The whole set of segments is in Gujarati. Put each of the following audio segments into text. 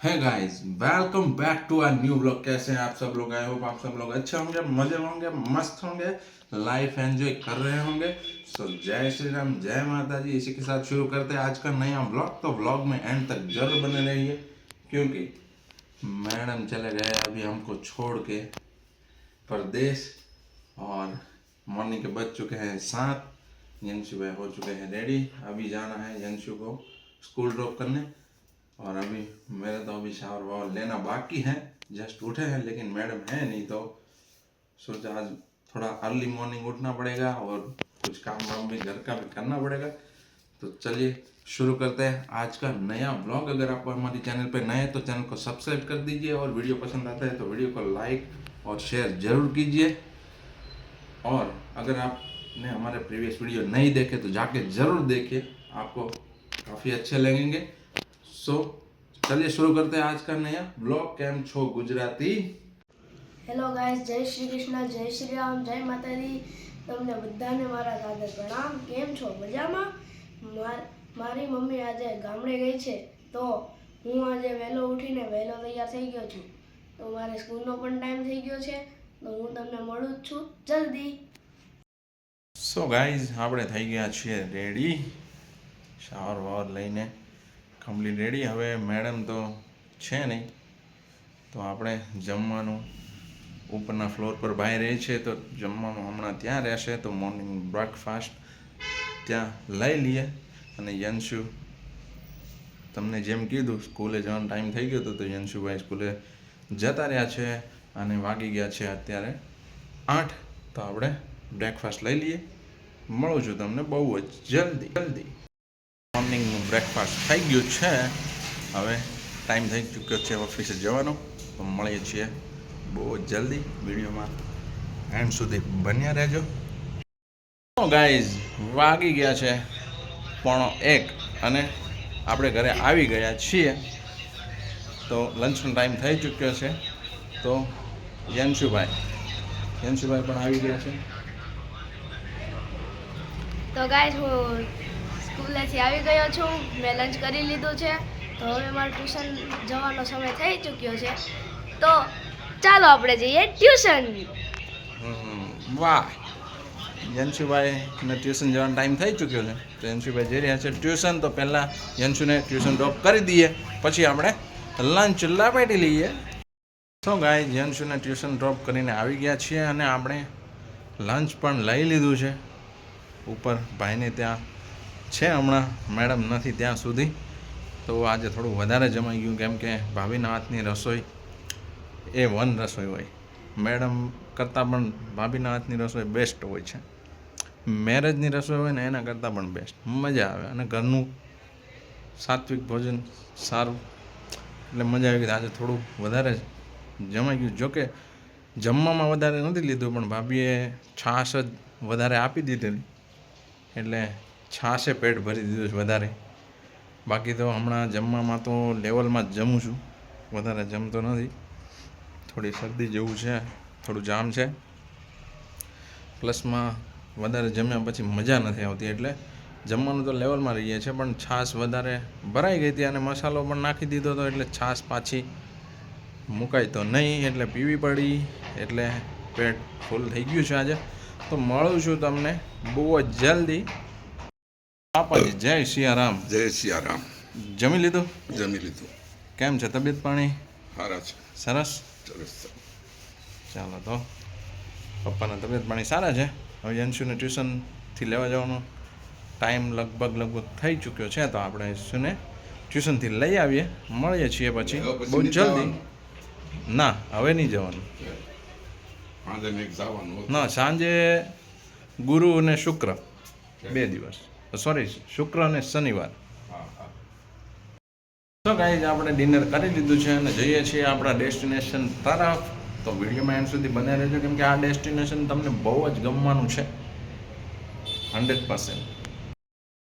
Hi guys welcome back to our new blog कैसे हैं आप सब लोग? आई होप आप सब लोग अच्छे होंगे, मज़े होंगे, मस्त होंगे लाइफ एंजॉय कर रहे होंगे। सो जय श्री राम, जय माता जी इसी के साथ शुरू करते हैं आज का नया ब्लॉग तो ब्लॉग में एंड तक ज़रूर बने रहिए, क्योंकि मैडम चले गए अभी हमको छोड़ के परदेश और मॉर्निंग के बज चुके हैं सात यंशु भाई हो चुके हैं रेडी अभी जाना है यंशु को स्कूल ड्रॉप करने। और अभी मेरे तो अभी शावर वावर लेना बाकी है जस्ट उठे हैं, लेकिन मैडम है नहीं तो सोचा आज थोड़ा अर्ली मॉर्निंग उठना पड़ेगा और कुछ काम वाम भी घर का भी करना पड़ेगा। तो चलिए शुरू करते हैं आज का नया ब्लॉग अगर आप हमारे चैनल पर नए हैं तो चैनल को सब्सक्राइब कर दीजिए और वीडियो पसंद आता है तो वीडियो को लाइक और शेयर ज़रूर कीजिए। और अगर आपने हमारे प्रीवियस वीडियो नहीं देखे तो जाके ज़रूर देखिए, आपको काफ़ी अच्छे लगेंगे। सो चलिए शुरू करते हैं आज का नया ब्लॉग કેમ છો ગુજરાતી હેલો ગાઈસ જય શ્રી કૃષ્ણ જય શ્રી રામ જય માતાજી તમને બધાને મારા સાદર પ્રણામ કેમ છો મજામાં માર- મારી મમ્મી આજે ગામડે ગઈ છે તો હું આજે વહેલો ઉઠીને વહેલો તૈયાર થઈ ગયો છું તો મારે સ્કૂલનો પણ ટાઈમ થઈ ગયો છે તો હું તમને મળું જ છું જલ્દી સો ગાઈઝ આપણે થઈ ગયા છીએ રેડી શાવર વાવર લઈને કમ્પ્લીટ રેડી. હવે મેડમ તો છે નહીં. તો આપણે જમવાનું ઉપરના ફ્લોર પર બહાર રહે છે. તો જમવાનું હમણાં ત્યાં રહેશે. તો મોર્નિંગ બ્રેકફાસ્ટ ત્યાં લઈ લઈએ. અને યંશુ, તમને જેમ કીધું, સ્કૂલે જવાનો ટાઈમ થઈ ગયો હતો, તો યંશુભાઈ સ્કૂલે જતા રહ્યા છે અને વાગી ગયા છે અત્યારે આઠ. તો આપણે બ્રેકફાસ્ટ લઈ લઈએ. મળું છું તમને બહુ જ જલ્દી જલ્દી. મોર્નિંગનું બ્રેકફાસ્ટ થઈ ગયું છે. હવે ટાઈમ થઈ ચૂક્યો છે ઓફિસે જવાનો. તો મળીએ છીએ બહુ જલ્દી વિડીયોમાં. એન્ડ સુધી બન્યા રહેજો. ગાઈઝ વાગી ગયા છે પોણો એક અને આપણે ઘરે આવી ગયા છીએ. તો લંચનો ટાઈમ થઈ ચૂક્યો છે. તો યંશુભાઈ યંશુભાઈ પણ આવી ગયા છે. તો ગાઈઝ હું સ્કૂલેથી આવી ગયો છું. મેં લંચ કરી લીધું છે. તો હવે મારે ટ્યુશન જવાનો સમય થઈ ચૂક્યો છે. તો ચાલો આપણે જઈએ ટ્યુશન. વાહ. યંશુભાઈને ટ્યુશન જવાનો ટાઈમ થઈ ચૂક્યો છે. તો યંશુભાઈ જઈ રહ્યા છે ટ્યુશન. તો પહેલાં યંશુને ટ્યુશન ડ્રોપ કરી દઈએ. પછી આપણે લંચ લપેટી લઈએ. સો ગાય યંશુને ટ્યુશન ડ્રોપ કરીને આવી ગયા છીએ અને આપણે લંચ પણ લઈ લીધું છે. ઉપર ભાઈને ત્યાં છે હમણાં, મેડમ નથી ત્યાં સુધી. તો આજે થોડું વધારે જમાઈ ગયું, કેમ કે ભાભીના હાથની રસોઈ એ વન રસોઈ હોય. મેડમ કરતાં પણ ભાભીના હાથની રસોઈ બેસ્ટ હોય છે. મેરેજની રસોઈ હોય ને, એના કરતાં પણ બેસ્ટ મજા આવે અને ઘરનું સાત્વિક ભોજન સારું. એટલે મજા આવી ગઈ. આજે થોડું વધારે જમાઈ ગયું. જોકે જમવામાં વધારે નથી લીધું, પણ ભાભીએ છાશ જ વધારે આપી દીધેલી. એટલે છાશે પેટ ભરી દીધું છે વધારે. બાકી તો હમણાં જમવામાં તો લેવલમાં જ જમું છું. વધારે જમતો નથી. થોડી શરદી જેવું છે, થોડું જામ છે. પ્લસમાં વધારે જમ્યા પછી મજા નથી આવતી એટલે જમવાનું તો લેવલમાં રહીએ છીએ, પણ છાશ વધારે ભરાઈ ગઈ હતી અને મસાલો પણ નાખી દીધો હતો એટલે છાશ પાછી મુકાય તો નહીં, એટલે પીવી પડી, એટલે પેટ ફૂલ થઈ ગયું છે આજે. તો મળું છું તમને બહુ જ જલ્દી. પાપાજી જય સિયારામ જય સિયારામ જમી લીધું? જમી લીધું. કેમ છે તબિયત પાણી? સારા છે. સરસ? સરસ ચાલો તો પપ્પાના તબિયત પાણી સારા છે? હવે યંશુને ટ્યુશનથી લેવા જવાનો ટાઈમ લગભગ લગભગ થઈ ચૂક્યો છે તો આપણે યંશુને ટ્યુશનથી લઈ આવીએ મળીએ છીએ પછી. બહુ જલ્દી? ના હવે નહીં જવાનું. ના સાંજે ગુરુ અને શુક્ર બે દિવસ. સોરી શુક્ર અને શનિવાર. તો ગાઈઝ આપણે ડિનર કરી લીધું છે અને જઈએ છીએ આપણા ડેસ્ટિનેશન તરફ. તો વિડીયોમાં એન્ડ સુધી બને રહેજો, કેમ કે આ ડેસ્ટિનેશન તમને બહુ જ ગમવાનું છે. હંડ્રેડ પર્સન્ટ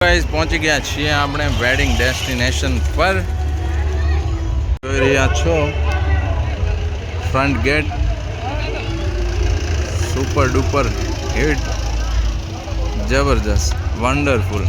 ગાઈઝ પહોંચી ગયા છીએ આપણે વેડિંગ ડેસ્ટિનેશન પર. જોઈ રહ્યા છો. Front gate super duper hit જબરજસ્ત. વન્ડરફુલ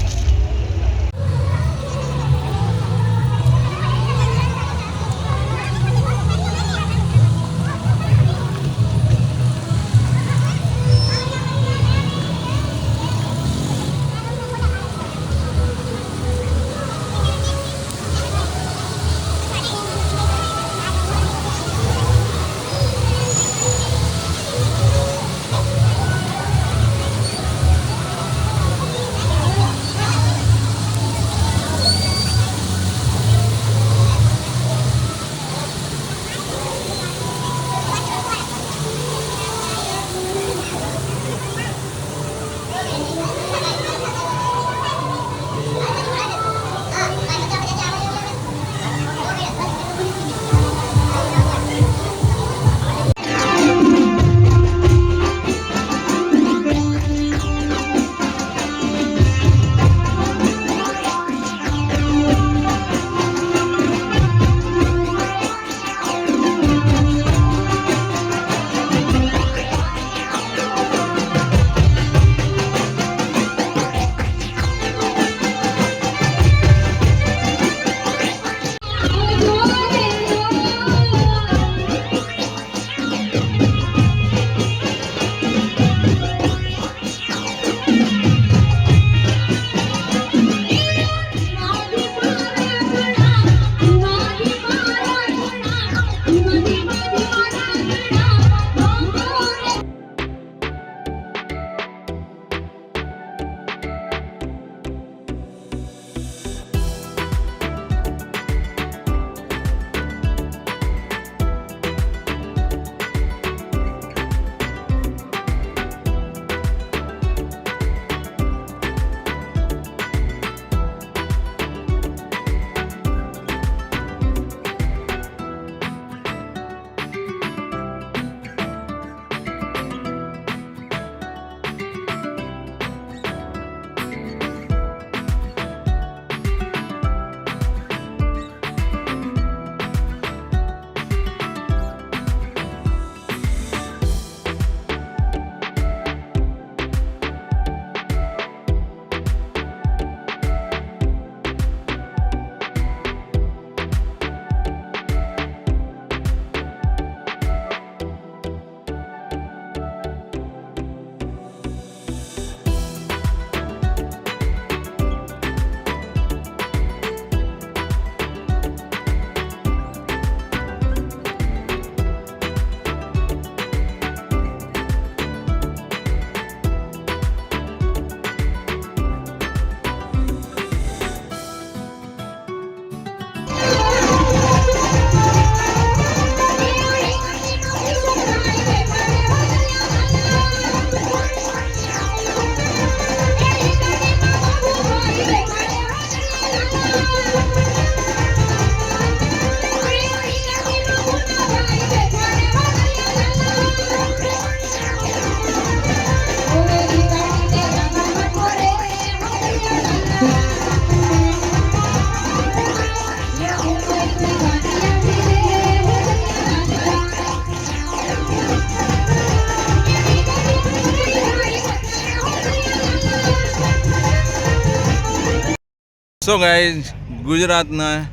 સો ગાઈઝ ગુજરાતના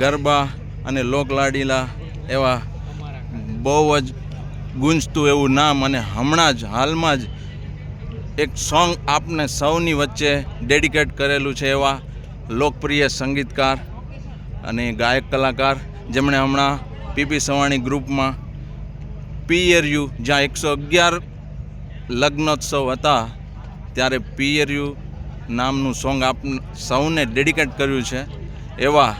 ગરબા અને લોકલાડીલા એવા બહુ જ ગુંજતું એવું નામ અને હમણાં જ, હાલમાં જ એક સોંગ આપને સૌની વચ્ચે ડેડિકેટ કરેલું છે એવા લોકપ્રિય સંગીતકાર અને ગાયક કલાકાર જેમણે હમણાં પીપી સવાણી ગ્રુપમાં પીએરયુ જ્યાં એકસો અગિયાર લગ્નોત્સવ હતા, ત્યારે પીએરયુ નામનું સોંગ આપ સૌને ડેડિકેટ કર્યું છે. એવા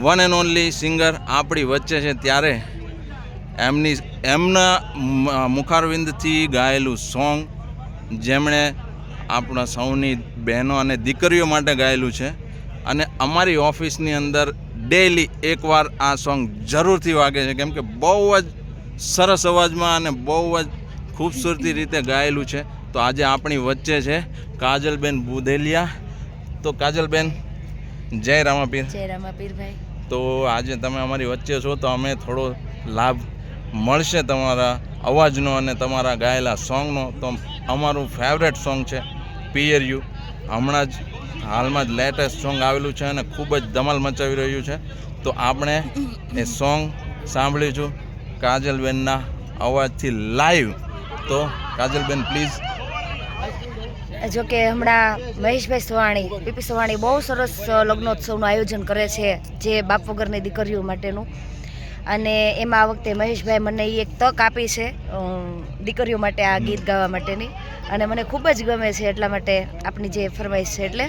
વન એન્ડ ઓનલી સિંગર આપણી વચ્ચે છે ત્યારે એમની, એમના મુખારવિંદથી ગાયેલું સોંગ જેમણે આપણા સૌની બહેનો અને દીકરીઓ માટે ગાયેલું છે. અને અમારી ઓફિસની અંદર ડેઈલી એકવાર આ સોંગ જરૂરથી વાગે છે. કેમ કે બહુ જ સરસ અવાજમાં અને બહુ જ ખૂબસૂરતી રીતે ગાયેલું છે. તો આજે આપણી વચ્ચે છે કાજલબેન બુધેલિયા તો કાજલબેન જય રામાપીર. જય રામાપીરભાઈ. તો આજે તમે અમારી વચ્ચે છો તો અમે થોડો લાભ મળશે તમારા અવાજનો અને તમારા ગાયેલા સોંગનો. તો અમારું ફેવરેટ સોંગ છે પિયર યુ હમણાં જ હાલમાં જ લેટેસ્ટ સોંગ આવેલું છે અને ખૂબ જ ધમાલ મચાવી રહ્યું છે. તો આપણે એ સોંગ સાંભળીશું કાજલબેનના અવાજથી લાઈવ તો કાજલબેન પ્લીઝ જો કે હમણાં મહેશભાઈ સવાણી, પીપી સવાણી બહુ સરસ લગ્નોત્સવનું આયોજન કરે છે જે બાપ વગરની દીકરીઓ માટેનું. અને એમાં આ વખતે મહેશભાઈ મને એ એક તક આપી છે દીકરીઓ માટે આ ગીત ગાવા માટેની. અને મને ખૂબ જ ગમે છે એટલા માટે આપની જે ફરમાઈશ છે એટલે.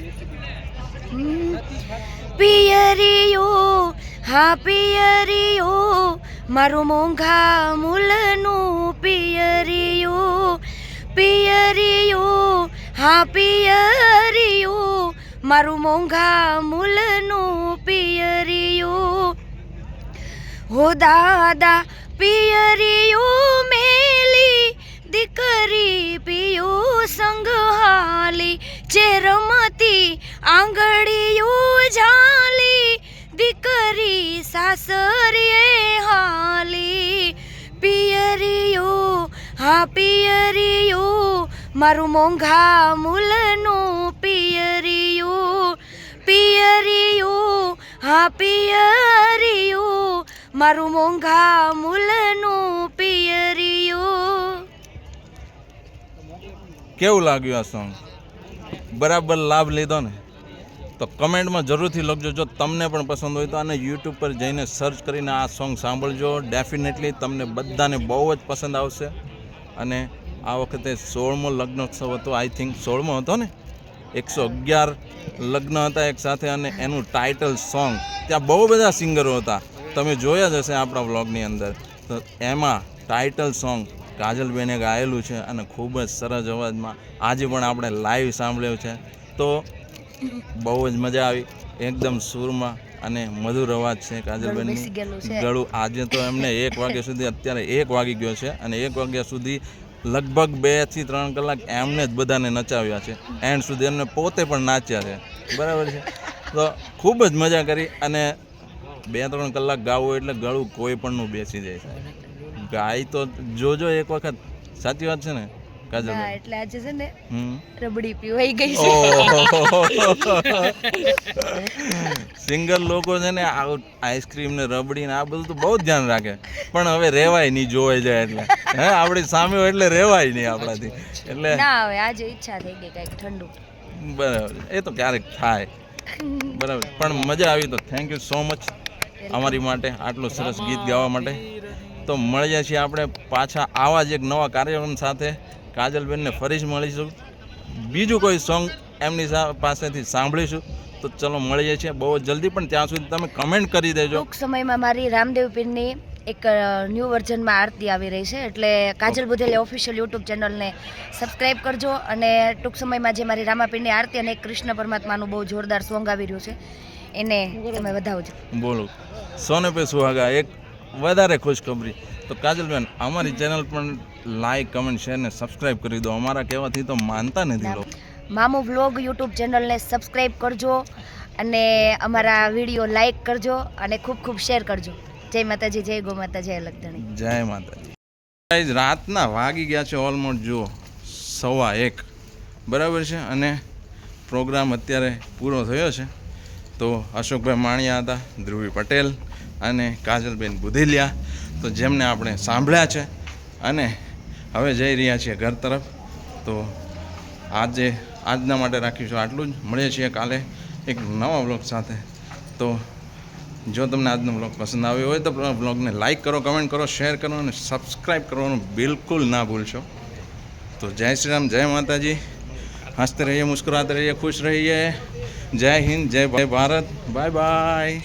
પિયરીઓ હા પિયરીઓ મારું મોંઘા મૂલનું પિયરીઓ પિયરિયો હા, પિયરિયું, મારું મોંઘા મૂલનું પિયરિયું. હો, દાદા, પિયરિયું મેલી, દીકરી પિયો સંગહાલી જે રમતી આંગળીયું ઝાલી, દીકરી સાસરીએ હાલી. પિયરિયું, હા, પિયરિયો મારું મોંઘા મૂલનું પિયરિયું પિયરિયું, હા, પિયરિયું. મારું મોંઘા મૂલનું પિયરિયું. કેવું લાગ્યું આ સોંગ બરાબર લાભ લીધો ને? તો કમેન્ટમાં જરૂરથી લખજો જો તમને પણ પસંદ હોય તો આને યુટ્યુબ પર જઈને સર્ચ કરીને આ સોંગ સાંભળજો. ડેફિનેટલી તમને બધાને બહુ જ પસંદ આવશે. અને આ વખતે સોળમો લગ્નોત્સવ હતો આઈ થિંક સોળમો હતો ને? એકસો અગિયાર લગ્ન હતા એક સાથે અને એનું ટાઇટલ સોંગ ત્યાં બહુ બધા સિંગરો હતા. તમે જોયા જ હશે આપણા વ્લોગની અંદર. તો એમાં ટાઇટલ સોંગ કાજલબેને ગાયેલું છે અને ખૂબ જ સરસ અવાજમાં આજે પણ આપણે લાઈવ સાંભળ્યું છે. તો બહુ જ મજા આવી. એકદમ સૂરમાં અને મધુર અવાજ છે કાજલબેનની. ગળું આજે તો એમને એક વાગ્યા સુધી અત્યારે એક વાગી ગયો છે અને એક વાગ્યા સુધી લગભગ બેથી ત્રણ કલાક એમને જ બધાને નચાવ્યા છે. એન્ડ સુધી એમને પોતે પણ નાચ્યા છે. બરાબર છે? તો ખૂબ જ મજા કરી અને બે ત્રણ કલાક ગાવું એટલે ગળું કોઈ પણનું બેસી જાય છે ગાય તો જોજો એક વખત. સાચી વાત છે ને? કાજલ એટલે આજે છે ને રબડી પીવાઈ ગઈ છે. સિંગર લોકો છે ને આઈસ્ક્રીમ ને રબડી ને આ બધું તો બહુ જ ધ્યાન રાખે. પણ હવે રેવાય નહીં જોવાઈ જાય એટલે. હે આપણી સામે હોય એટલે રેવાય નહીં આપણાથી. એટલે ના હવે આજે ઈચ્છા થઈ ગઈ કંઈક ઠંડુ. બરાબર. એ તો ક્યારેક થાય. બરાબર. પણ મજા આવી તો થેન્ક યુ સો મચ અમારી માટે આટલું સરસ ગીત ગાવા માટે. તો મળીએ છીએ આપણે પાછા આવા જ એક નવા કાર્યક્રમ સાથે. કાજલબેનને ફરી જ મળીશું. બીજું કોઈ સોંગ એમની પાસેથી સાંભળીશું. તો ચલો મળીએ છીએ. બહુ જલ્દી પણ ત્યાં સુધી તમે કમેન્ટ કરી દેજો. ટૂંક સમયમાં મારી રામદેવ પીરની એક ન્યૂ વર્ઝનમાં આરતી આવી રહી છે. એટલે કાજલ બુધેલી ઓફિશિયલ યુટ્યુબ ચેનલને સબસ્ક્રાઈબ કરજો અને ટૂંક સમયમાં જે મારી રામાપીરની આરતી અને કૃષ્ણ પરમાત્માનું બહુ જોરદાર સોંગ આવી રહ્યું છે એને તમે વધાવજો. બોલો. સોને પે સુહાગા એક વધારે ખુશખબરી. તો કાજલબેન અમારી ચેનલ પણ લાઈક કમેન્ટ શેર ને સબસ્ક્રાઈબ કરી દો. અમારા કહેવાથી તો માનતા નથી લોકો. મામુ વ્લોગ યુટ્યુબ ચેનલને સબસ્ક્રાઈબ કરજો અને અમારા વીડિયો લાઈક કરજો અને ખૂબ ખૂબ શેર કરજો. જય માતાજી, જય ગો માતાજી, જય લગધણી જય માતાજી. રાતના વાગી ગયા છે ઓલમોસ્ટ, જુઓ, સવા એક. બરાબર છે? અને પ્રોગ્રામ અત્યારે પૂરો થયો છે. તો અશોકભાઈ માણિયા હતા, ધ્રુવી પટેલ અને કાજલબેન બુધેલિયા. તો જેમને આપણે સાંભળ્યા છે અને હવે જઈ રહ્યા છીએ ઘર તરફ. તો આજે આજના માટે રાખીશું આટલું જ. મળીએ છીએ કાલે એક નવા બ્લોગ સાથે. તો જો તમને આજનો બ્લોગ પસંદ આવ્યો હોય તો બ્લોગને લાઇક કરો, કમેન્ટ કરો, શેર કરો અને સબસ્ક્રાઈબ કરવાનું બિલકુલ ના ભૂલશો. તો જય શ્રી રામ, જય માતાજી. હસતે રહીએ, મુસ્કુરાતે રહીએ, ખુશ રહીએ. જય હિન્દ, જય ભારત. Bye bye.